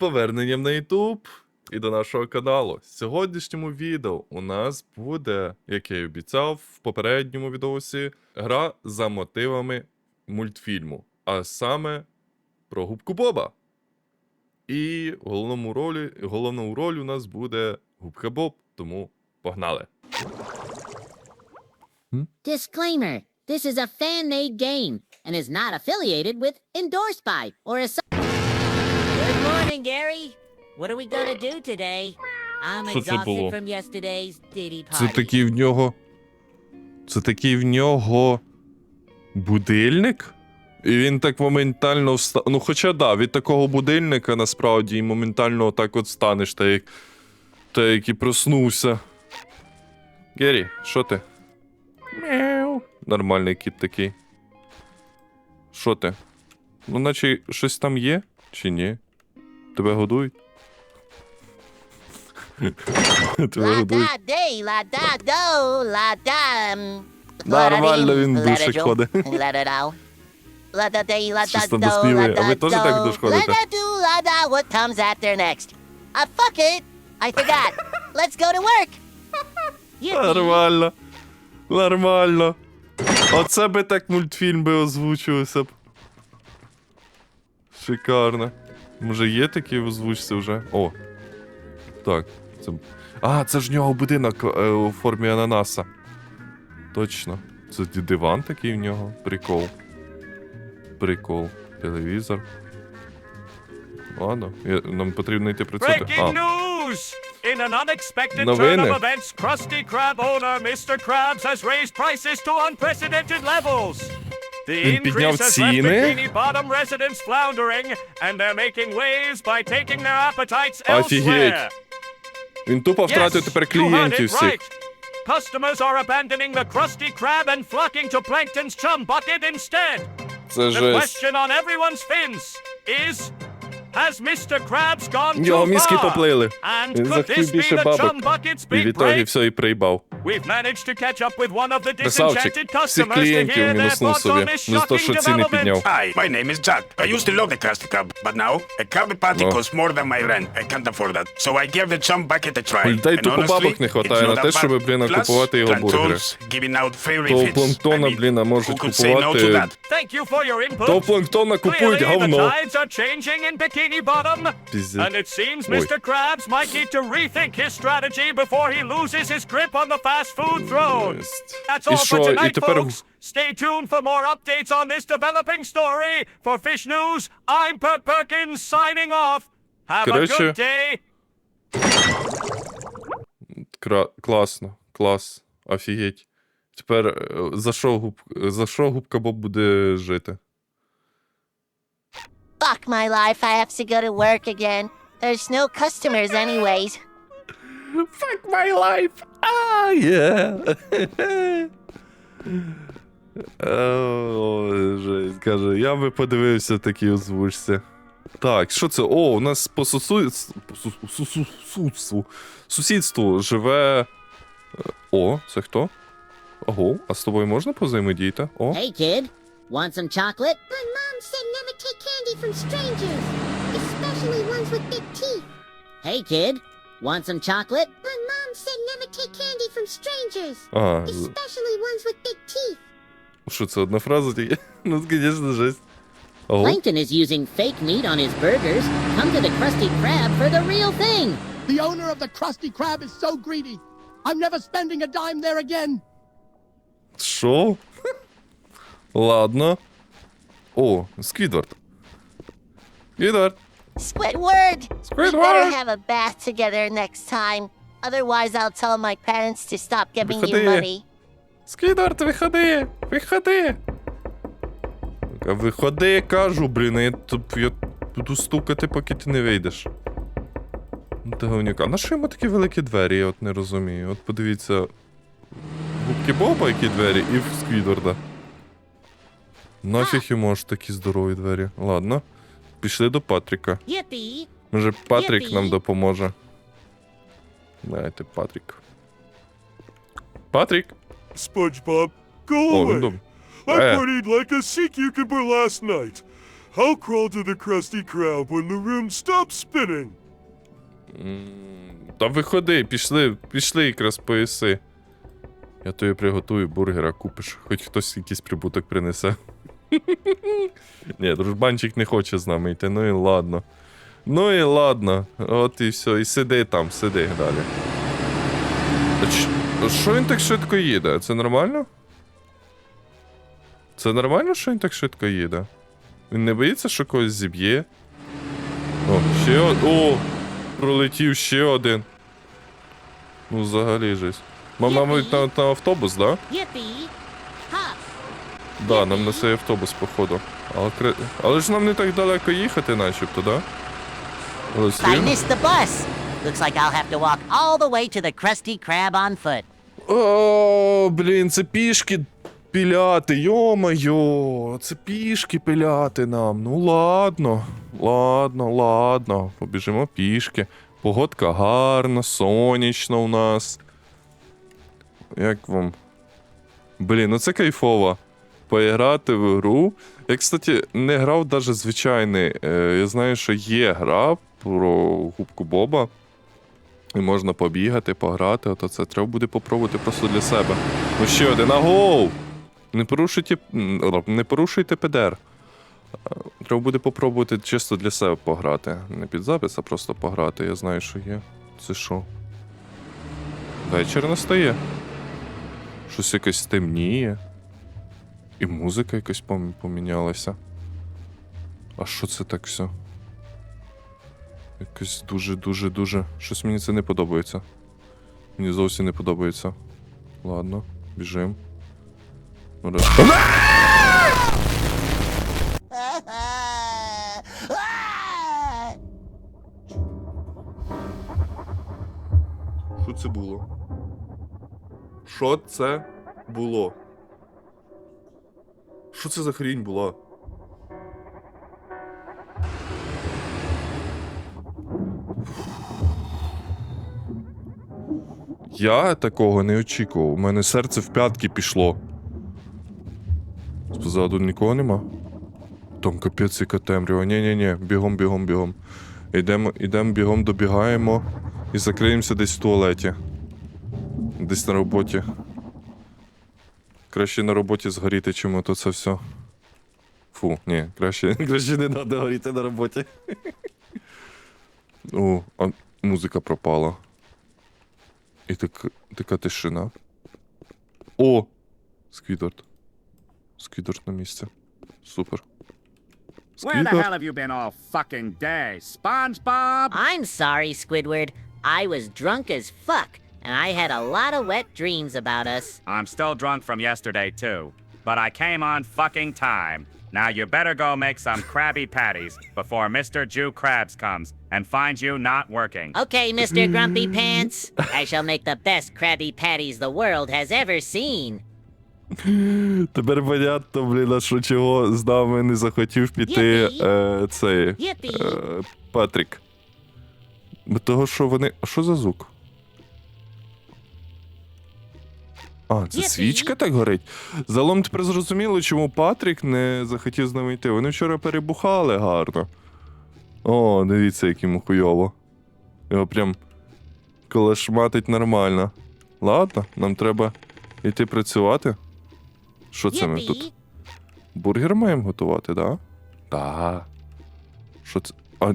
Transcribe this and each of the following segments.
поверненням на YouTube і до нашого каналу. В сьогоднішньому відео у нас буде, як я й обіцяв в попередньому відосі, гра за мотивами мультфільму, а саме про губку Боба. І в головному ролі, головну роль у нас буде губка Боб, тому погнали. Disclaimer This is a fan made game and is not affiliated with, endorsed by, or a. Morning, Gary. What are we gonna do today? I'm Що це було? exhausted from yesterday's ditty Це party. такий в нього. Це такий в нього будильник? І він так моментально вста... Ну, хоча да, від такого будильника насправді і моментально так от станеш, та як. Та як і проснувся. Гері, що ти? Мяу. Нормальний кіт такий. Що ти? Ну, наче щось там є, чи ні? Тебе годують? Тебе Нормально він душик ходить. Доспівує. А ви теж так what comes after next? Ah, fuck it. I forgot. Let's go to work. Yippee. Нормально. Нормально. Оце би так мультфільм би озвучувався б. Шикарно. Може є такі в озвучці вже? О. Так. Це... А, це ж в нього будинок е, у формі ананаса. Точно. Це диван такий в нього. Прикол. Прикол. Телевізор. Ладно, я- нам потрібно йти працювати. Breaking news! In an unexpected turn of events, Krusty Krab owner Mr. Krabs has raised prices to unprecedented levels. The Він підняв increase has left ціни? Bikini Bottom residents floundering, and they're making waves by taking their appetites Офігеть. elsewhere. Він тупо втратив Yes, тепер you heard клієнтів it всіх. right. Customers are abandoning the Krusty Krab and flocking to Plankton's chum bucket instead. Це The жесть. question on everyone's fins is Has Mr. Krabs gone Його too мізки far? поплили. And Він could захотів this be більше the бабок. chum bucket's І big відтоді break? все і проїбав. We've managed to catch up with one of the Красавчик. disenchanted Всіх customers to клієнтів hear their мінуснув thoughts собі. on this За те, shocking що ціни development. підняв. Hi, my name is Jack. I used to love the Krusty Krab, but now a Krabby Patty Oh. costs more than my rent. I can't afford that. So I gave the chum bucket a try. У людей And тупо honestly, бабок не it's хватає not на те, that щоб, bad. блін, Plus, купувати його бургери. Plantones giving out free Того refits. планктона, I mean, блін, а можуть who could say no to купувати. that? Thank you for your input. Того планктона купують Clearly, the говно. tides are changing in Bikini Bottom. Пиздец. And it seems Ой. Mr. Krabs might need to rethink his strategy before he loses his grip on the fast food throne. Жесть. That's І all що, for і tonight, тепер folks. Stay tuned for more updates on this developing story. For Fish News, I'm Pert Perkins signing off. Have a Короче, good day. Кра... класно, клас. Офігеть. Тепер е, за що, губ... за що губка Боб буде жити? Fuck my life, I have to go to work again. There's no customers, anyways. Fuck my life! Ah, yeah! О, жесть, каже, я би подивився такі озвучці. Так, що це? О, у нас по сусу- по су- су- су- сусідству, сусідству живе. е, О, це хто? Ого, а з тобою можна позаємодіяти? О, Hey, kid. Want some chocolate? My mom said never take candy from strangers, especially ones with big teeth. Hey, kid. Want some chocolate? а, з- especially ones with big teeth. що це одна фраза тільки? Ну, звісно, жесть. Ого. Plankton is using fake meat on his burgers. Come to the Krusty Krab for the real thing. The owner of the Krusty Krab is so greedy. I'm never spending a dime there again. Що? Ладно. О, Сквідвард. Сквідвард. Squidward! We Squidward! better have a bath together next time. Otherwise, I'll tell my parents to stop giving you Выходи. money. Сквідвард, виходи! Виходи! Виходи, кажу, блін, я, тут- я буду стукати, поки ти не вийдеш. Ну, Та говнюка. На що йому такі великі двері, я от не розумію. От подивіться. Губки Боба які двері, і в Сквідварда. Нафіг йому аж такі здорові двері. Ладно. Пішли до Патріка. Yippee! Може, Патрік Єпі. нам допоможе. Дайте, Патрік. Патрік! SpongeBob, go О, away. дом. I Е. partied like a sea cucumber last night. I'll crawl to the Krusty Krab when the room stops spinning. Та виходи, пішли, пішли якраз поїси. Я тобі приготую бургера, купиш, хоч хтось якийсь прибуток принесе. Ні, дружбанчик не хоче з нами йти, ну і ладно. Ну і ладно. От і все. І сиди там, сиди далі. Що він так швидко їде? Це нормально? Це нормально, що він так швидко їде? Він не боїться, що когось зіб'є? О, ще один. О! Пролетів ще один. Ну, взагалі жесть. Ма- Мабуть, на, на автобус, да? Да, нам на цей автобус, походу. Але, Але ж нам не так далеко їхати, начебто, да? Але I missed the bus. Looks like I'll have to walk all the way to the Krusty Krab on foot. О, блін, це пішки піляти, йо-моє, це пішки піляти нам. Ну ладно, ладно, ладно. Побіжимо пішки. Погодка гарна, сонячно у нас. Як вам? Блін, ну це кайфово. Поіграти в гру. Я, кстати, не грав навіть звичайний. Е, я знаю, що є гра про губку Боба. І можна побігати, пограти, ото це треба буде попробувати просто для себе. Ну ще один агоу! Не порушуйте, не порушуйте ПДР. Е, Треба буде попробувати чисто для себе пограти. Не під запис, а просто пограти. Я знаю, що є. Це що? Вечір настає. Щось якось темніє. І музика якось помінялася. А що це так все? Якось дуже, дуже, дуже. Щось мені це не подобається. Мені зовсім не подобається. Ладно, біжим. Ну, раз. Що це було? Що це було? Що це за хрінь була? Я такого не очікував. У мене серце в п'ятки пішло. Позаду нікого нема. Там капець яка темрява. Ні-ні-ні, бігом, бігом, бігом. Йдемо, йдемо бігом, добігаємо і закриємося десь в туалеті. Десь на роботі. Краще на роботі згоріти, чим ото це все. Фу, ні, краще, краще не треба горіти на роботі. О, а музика пропала. І так, така тишина. О! Сквідвард. Сквідвард на місці. Супер. Where the hell Сквідвард. have you been all fucking day? SpongeBob? I'm sorry, Squidward. I was drunk as fuck, and I had a lot of wet dreams about us. I'm still drunk from yesterday, too. But I came on fucking time. Now you better go make some Krabby Patties before Mr. Jew Krabs comes and finds you not working. Okay, Mr. Grumpy Pants. I shall make the best Krabby Patties the world has ever seen. Тепер понятно, блін, а що чого з нами не захотів піти Єпі. е, цей Єпі. е, Патрік. Бо того, що вони. А що за звук? А, це Єпі. свічка так горить. Залом тепер зрозуміло, чому Патрік не захотів з нами йти. Вони вчора перебухали гарно. О, дивіться, як йому хуйово. Його прям колешматить нормально. Ладно, нам треба йти працювати. Що це ми тут? Бургер маємо готувати, да? Да. Що це? А,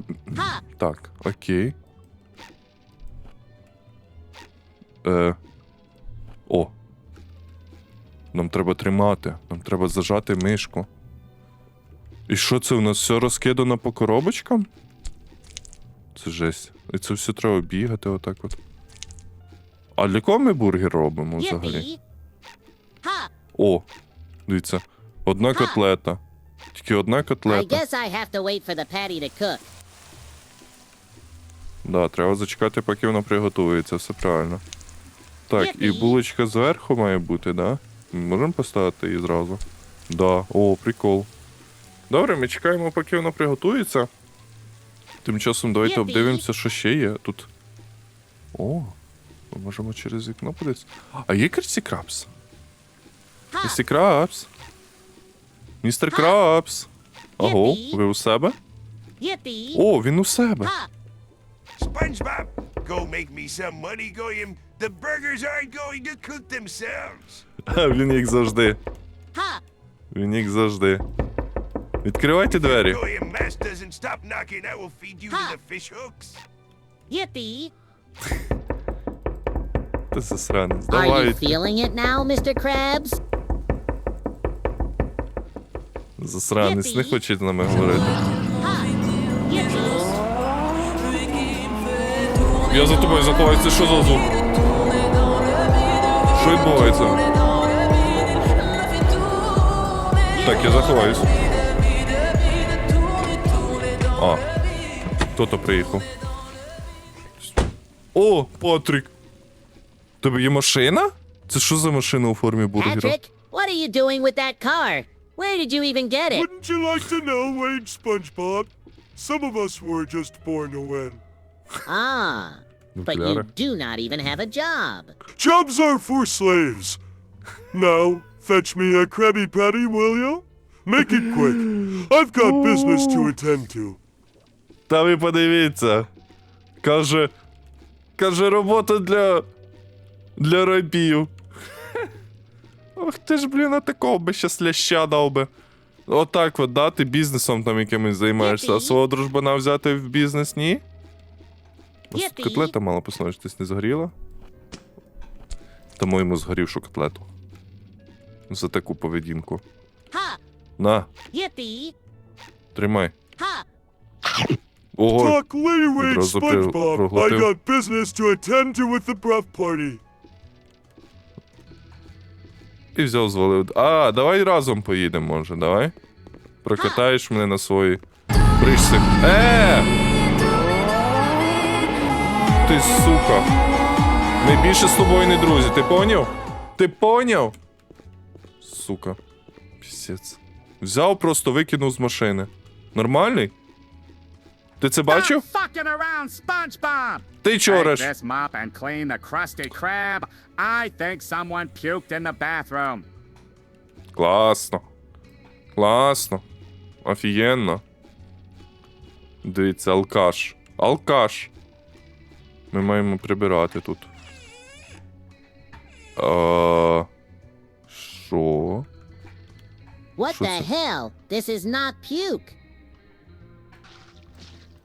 так, окей. Е. О. Нам треба тримати. Нам треба зажати мишку. І що це у нас все розкидано по коробочкам? Це жесть. І це все треба бігати отак от. А для кого ми бургер робимо взагалі? О, дивіться, одна котлета. Тільки одна котлета. Да, треба зачекати, поки вона приготується, все правильно. Так, і булочка зверху має бути, да? Можемо поставити її зразу? Да, о, прикол. Добре, ми чекаємо, поки вона приготується. Тим часом давайте обдивимося, що ще є тут. О, ми можемо через вікно подивитися. А є Крісті Крабс? Ha! Крабс. Містер Крабс. Аго, ви у себе? О, він у себе. SpongeBob, go make me some money, Goyim. The burgers aren't going to cook themselves. Ха, Він як завжди. Він як завжди. Відкривайте двері. Ти засранець. Давай. Засранець, не хоче з нами говорити. Я за тобою заховаюся, що за звук? Що відбувається? Так, я заховаюсь. А. Хто-то приїхав. О, Патрік! Тебе є машина? Це що за машина у формі бургера? Patrick, what are you doing with that car? Where did you even get it? Wouldn't you like to know, Wade SpongeBob? Some of us were just born to win. Ah, but you do not even have a job. Jobs are for slaves. Now, fetch me a Krabby Patty, will you? Make it quick. I've got business to attend to. Та ви подивіться. Каже. Каже, робота для. для рабів. Ох ти ж, блін, а такого би щас ляща дав би. Отак от, да, ти бізнесом там якимось займаєшся, а Єпі. свого дружбана взяти в бізнес, ні? У нас тут Єпі. котлета мала посмажитись, не згоріла? Тому йому згорівшу котлету. За таку поведінку. На, тримай. Ого, Talk later, при- SpongeBob. I проглотив. got business to attend to with the breath party. І взяв звалив. А, давай разом поїдемо, може, давай. Прокатаєш мене на своїй бричці. Е! Ти сука. Ми більше з тобою не друзі, ти поняв? Ти поняв? Сука. Пісець. Взяв, просто викинув з машини. Нормальний? Ти це бачив? Ти bathroom. Класно. Класно. Офігенно. Дивіться, алкаш. Алкаш. Ми маємо прибирати тут. А... Що? What Що the це? hell? This is not puke.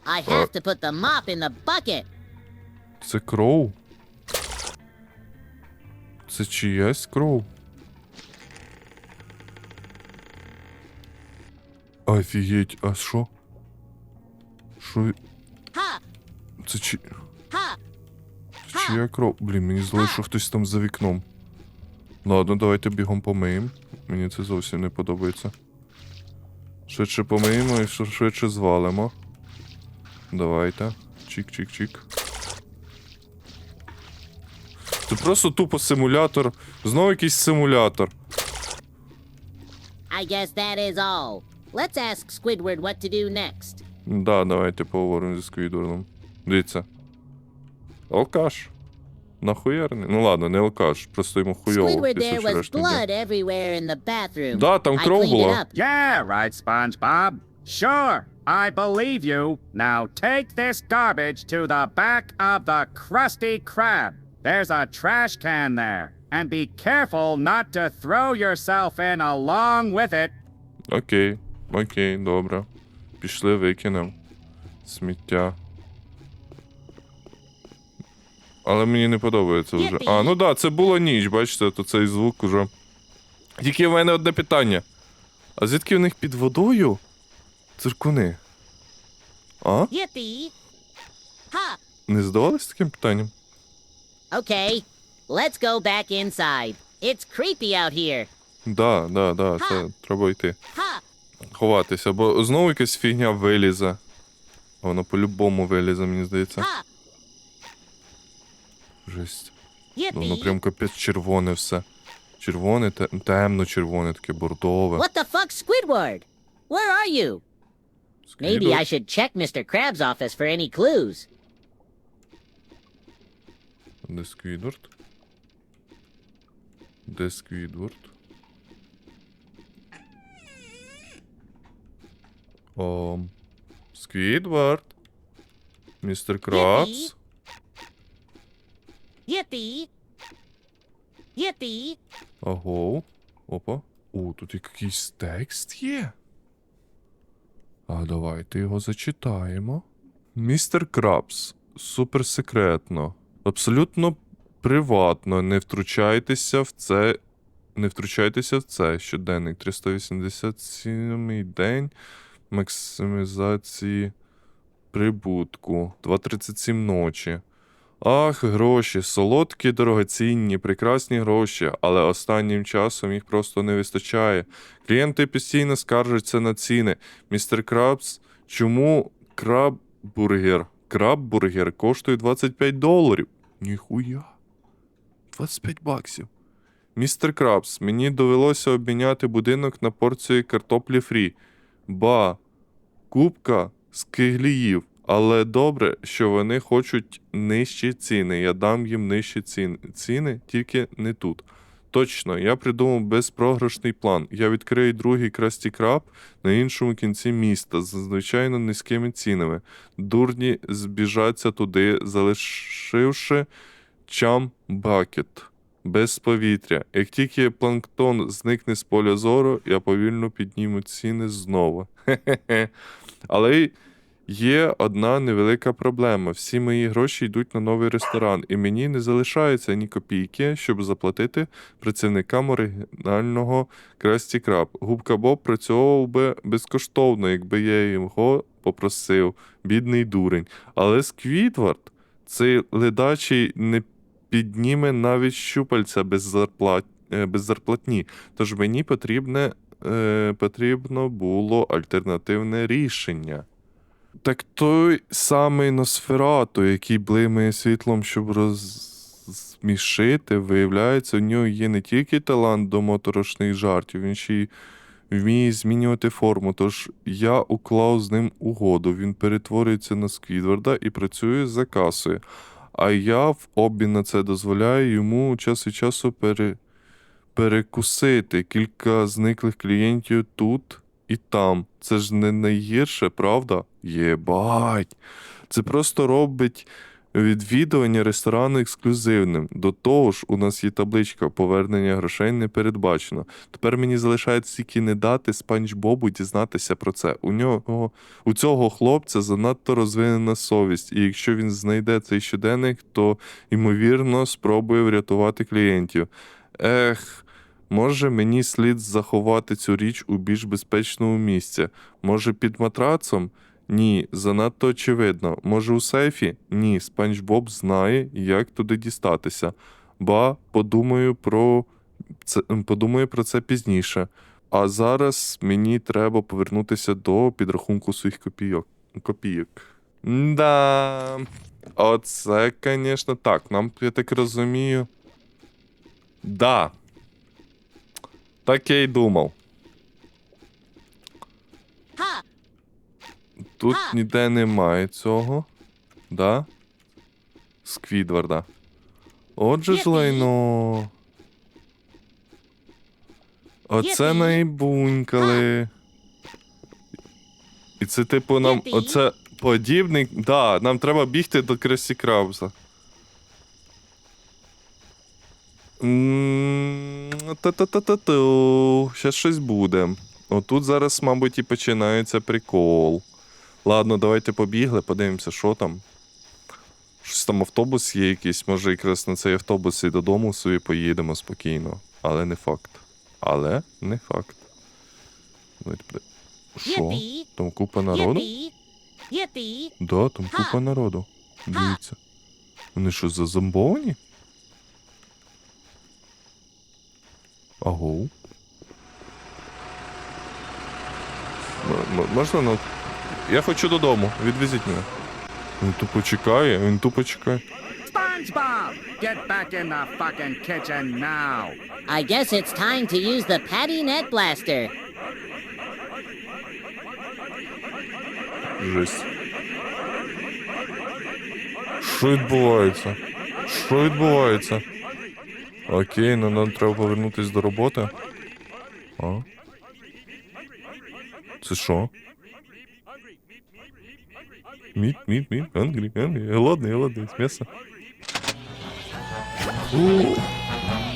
I have to put the mop in the bucket. Це кров? Це чиясь кров? Офігеть, а що? Що? Ha! Це чи... Ha! Чия кров? Блін, мені здалося, що хтось там за вікном. Ладно, давайте бігом помиємо. Мені це зовсім не подобається. Швидше помиємо і швидше звалимо. Давайте. Чик-чик-чик. Це просто тупо симулятор. Знову якийсь симулятор. I guess that is all. Let's ask Squidward what to do next. Да, давайте поговоримо зі Сквідвардом. Дивіться. Алкаш. Нахуярний. Ну ладно, не алкаш, просто йому хуйово. Після вчорашнього дня. everywhere in the bathroom. Да, там кров була. Yeah, right, SpongeBob. Sure, I believe you. Now take this garbage to the back of the Krusty Krab. There's a trash can there. And be careful not to throw yourself in along with it. Окей, окей, добре. Пішли, викинемо. Сміття. Але мені не подобається вже. А, ну да, це була ніч, бачите, то цей звук уже. Тільки в мене одне питання. А звідки в них під водою? Циркуни? А? Не здавалось таким питанням? Okay, let's go back inside. It's creepy out here. Да, да, да, це треба йти. Ховатися, бо знову якась фігня вилізе. Воно по-любому вилізе, мені здається. Жесть. Воно Yippee! прям капець червоне все. Червоне, те- темно-червоне, таке бордове. What the fuck, Squidward? Where are you? Maybe I should check Mr. Krabs' office for any clues. Де Сквідвард? Де Сквідвард? О, Сквідвард. Містер Крабс. Yippee! Yippee! Аго. Опа. О, тут якийсь текст є. А давайте його зачитаємо. Містер Крабс. Суперсекретно. Абсолютно приватно. Не втручайтеся в це. Не втручайтеся в це. Щоденник 387 день максимізації прибутку. 2.37 ночі. Ах, гроші, солодкі, дорогоцінні, прекрасні гроші, але останнім часом їх просто не вистачає. Клієнти постійно скаржаться на ціни. Містер Крабс, чому краббургер? Краббургер коштує 25 доларів. Ніхуя. 25 баксів. Містер Крабс, мені довелося обміняти будинок на порцію картоплі фрі. Ба, кубка з кигліїв. Але добре, що вони хочуть нижчі ціни. Я дам їм нижчі ціни. Ціни тільки не тут. Точно, я придумав безпрограшний план. Я відкрию другий красті краб на іншому кінці міста з надзвичайно низькими цінами. Дурні збіжаться туди, залишивши чам бакет без повітря. Як тільки планктон зникне з поля зору, я повільно підніму ціни знову. Хе-хе-хе. Але Є одна невелика проблема. Всі мої гроші йдуть на новий ресторан, і мені не залишається ні копійки, щоб заплатити працівникам оригінального Красті Краб. Губка Боб працював би безкоштовно, якби я його попросив, бідний дурень. Але Сквідвард, цей ледачий не підніме навіть щупальця без, зарплат... е, без зарплатні. Тож мені потрібне, е, потрібно було альтернативне рішення. Так той самий Носферату, який блимає світлом, щоб розсмішити, виявляється, у нього є не тільки талант до моторошних жартів, він ще й вміє змінювати форму. Тож я уклав з ним угоду. Він перетворюється на Сквідварда і працює за касою. А я в обмін на це дозволяю йому час від часу пере... перекусити кілька зниклих клієнтів тут і там. Це ж не найгірше, правда? Єбать. Це просто робить відвідування ресторану ексклюзивним. До того ж, у нас є табличка повернення грошей не передбачено. Тепер мені залишається тільки не дати Спанч Бобу дізнатися про це. У нього у цього хлопця занадто розвинена совість, і якщо він знайде цей щоденник, то ймовірно спробує врятувати клієнтів. Ех. Може, мені слід заховати цю річ у більш безпечному місці. Може, під матрацом? Ні, занадто очевидно. Може, у сейфі? Ні, Спанч Боб знає, як туди дістатися. Ба, подумаю про це, подумаю про це пізніше. А зараз мені треба повернутися до підрахунку своїх копійок. копійок. Да. Оце, звісно, так. Нам, я так розумію. Да. Так я й думав. Тут ніде немає цього. Да? Сквідварда. Отже ж лайно. Оце найбунькали. І це, типу, нам. Оце подібний. Да, нам треба бігти до Кресі Крабса. Та-та-та-та-ту. Щас щось буде. Отут зараз, мабуть, і починається прикол. Ладно, давайте побігли, подивимося, що там. Щось там автобус є якийсь, може якраз на цей автобус і додому собі поїдемо спокійно. Але не факт. Але не факт. Що? Там купа народу? Да, там купа народу. Дивіться. Вони що, зазомбовані? Аго. Можна ну. Я хочу додому. Відвезіть мене. Він тупо чекає, він тупо чекає. SpongeBob! Get back in the fucking kitchen now! I guess it's time to use the Patty Net Blaster. Жесть. Що відбувається? Що відбувається? Окей, ну нам треба повернутися до роботи. А? Це що? Міт, міт, міт, ангрі, ангрі. Голодний, голодний, з м'яса.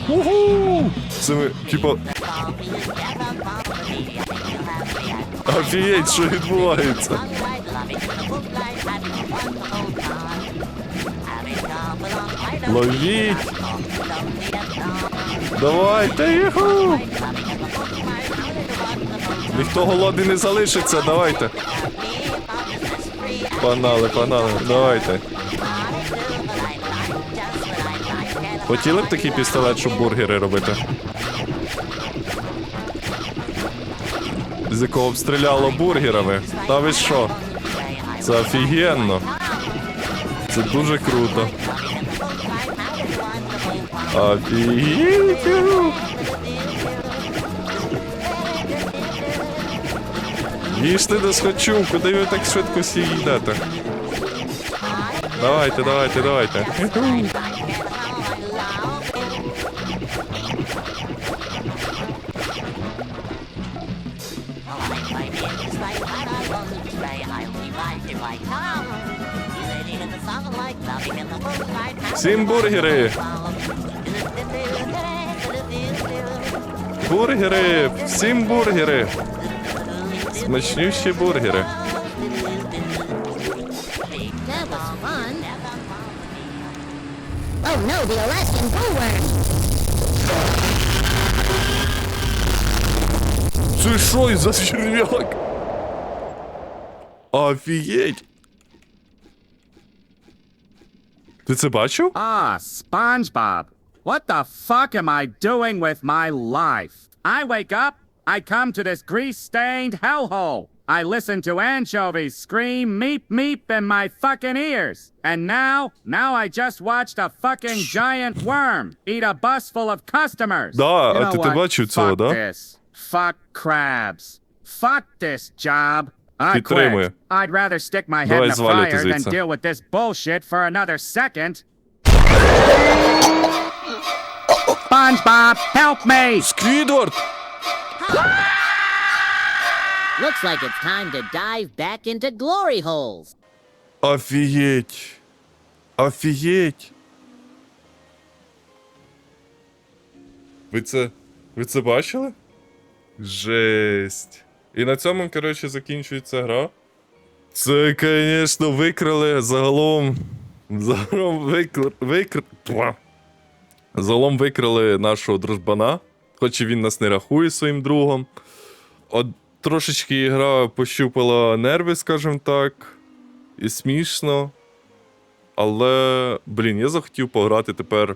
Уху! Це типа. Офігеть, що відбувається? Ловіть! Давайте, юху! Ніхто голодний не залишиться, давайте. Погнали, погнали, давайте. Хотіли б такий пістолет, щоб бургери робити? З якого б стріляло бургерами? Та ви що? Це офігенно. Це дуже круто. Офігеть! Їжте не схочу, куди ви так швидко всі йдете? Давайте, давайте, давайте. Всім бургери! Бургери! Всім бургери! Смачнющі бургери. That was fun. Oh no, the Alaskan bullworm! Це що за черв'як? Офігеть! Ти це бачив? Ah, SpongeBob. What the fuck am I doing with my life? I wake up, I come to this grease stained hellhole. I listen to anchovies scream meep meep in my fucking ears. And now, now I just watched a fucking giant worm eat a bus full of customers. Да, You а know ти- ти what? бачив цього, Fuck да? this. Fuck crabs. Fuck this job. I Підтримую. quit. I'd rather stick my head Давай in a звалюйте fire than звідси. deal with this bullshit for another second. SpongeBob, help me! Сквідвард! Looks like it's time to dive back into glory holes. Офігеть! Офігеть! Ви це. Ви це бачили? Жесть. І на цьому, коротше, закінчується гра. Це, звісно, викрили загалом. Загалом викр... викр... Загалом викрили нашого дружбана, хоч і він нас не рахує своїм другом. От трошечки гра пощупала нерви, скажімо так. І смішно. Але, блін, я захотів пограти тепер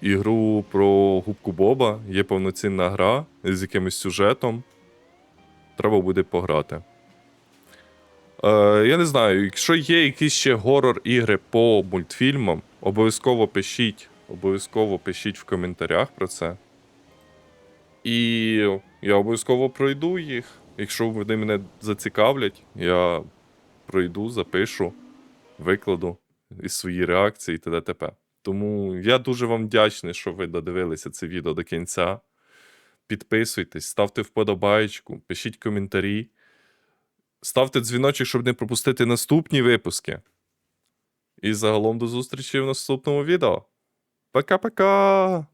ігру про губку Боба. Є повноцінна гра з якимось сюжетом. Треба буде пограти. Е, я не знаю, якщо є якісь ще горор-ігри по мультфільмам, обов'язково пишіть. Обов'язково пишіть в коментарях про це. І я обов'язково пройду їх. Якщо вони мене зацікавлять, я пройду, запишу, викладу і свої реакції і т.д. Тому я дуже вам вдячний, що ви додивилися це відео до кінця. Підписуйтесь, ставте вподобайку, пишіть коментарі, ставте дзвіночок, щоб не пропустити наступні випуски. І загалом до зустрічі в наступному відео. Пока-пока!